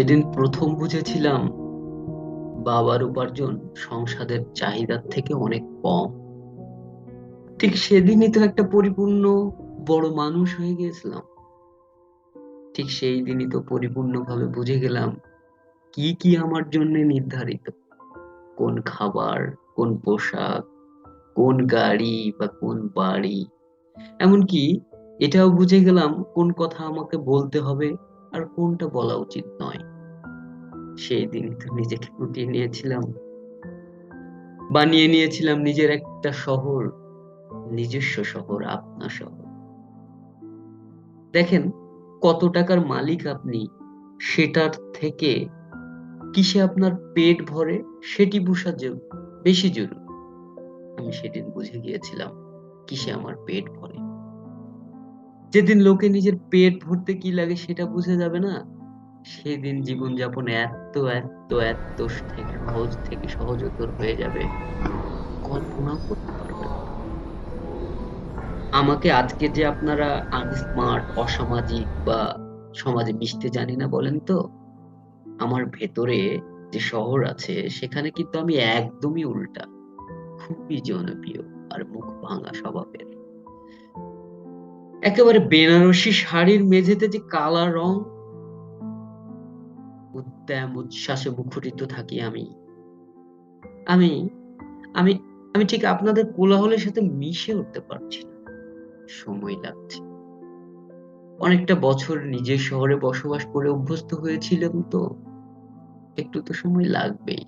যেদিন প্রথম বুঝেছিলাম বাবার উপার্জন সংসারের চাহিদার থেকে অনেক কম। ঠিক সেদিনই তো একটা পরিপূর্ণ বড় মানুষ হয়ে গিয়েছিলাম। ঠিক সেই দিনই তো পরিপূর্ণভাবে বুঝে গেলাম কি কি আমার জন্য নির্ধারিত। কোন খাবার, কোন পোশাক, কোন গাড়ি বা কোন বাড়ি। এমনকি এটাও বুঝে গেলাম কোন কথা আমাকে বলতে হবে আর কোনটা বলা উচিত নয়। সেই দিনই তো নিজেকে গুটিয়ে নিয়েছিলাম। বানিয়ে নিয়েছিলাম নিজের একটা শহর, নিজস্ব শহর, আপনা শহর। দেখেন কত টাকার মালিক আপনি, সেটার থেকে কিসে আপনার পেট ভরে সেটি বোঝা বেশি জরুরি। আমি সেদিন বুঝে গিয়েছিলাম কিসে আমার পেট ভরে। যেদিন লোকে নিজের পেট ভরতে কি লাগে সেটা বুঝে যাবে না সেদিন জীবনযাপন এত এত এত থেকে সহজ থেকে সহজতর হয়ে যাবে। কল্পনাও করতে পারবে। আমাকে আজকে যে আপনারা আনস্মার্ট অসামাজিক বা সমাজে মিশতে জানি না বলেন তো, আমার ভেতরে যে শহর আছে, সেখানে কিন্তু আমি একদমই উল্টা। খুবই জনপ্রিয় আর মুখ ভাঙা স্বভাবের। একেবারে বেনারসি শাড়ির মেঝেতে যে কালা রং উদ্যাম, উচ্ছ্বাসে মুখরিত থাকি আমি। আমি আমি আমি ঠিক আপনাদের কোলাহলের সাথে মিশে উঠতে পারছি না। সময় লাগছে। অনেকটা বছর নিজের শহরে বসবাস করে অভ্যস্ত হয়েছিলাম তো, একটু তো সময় লাগবেই।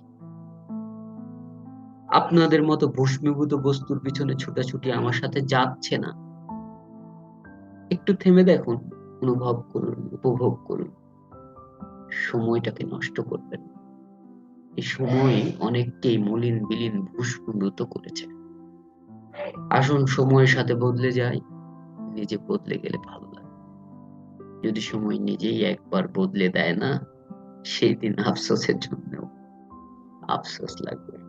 আপনাদের মতো ভস্মীভূত বস্তুর পিছনে ছোটাছুটি আমার সাথে যাচ্ছে না। একটু থেমে দেখুন, অনুভব করুন, উপভোগ করুন। সময়টাকে নষ্ট করবেন। এই সময় অনেককেই মলিন বিলীন ভুস্ফুলিত করেছে। আসুন সময়ের সাথে বদলে যাই, নিজে বদলে গেলে ভালো লাগে। যদি সময় নিজেই একবার বদলে দেয় না, সেই দিন আফসোসের জন্য আফসোস লাগবে।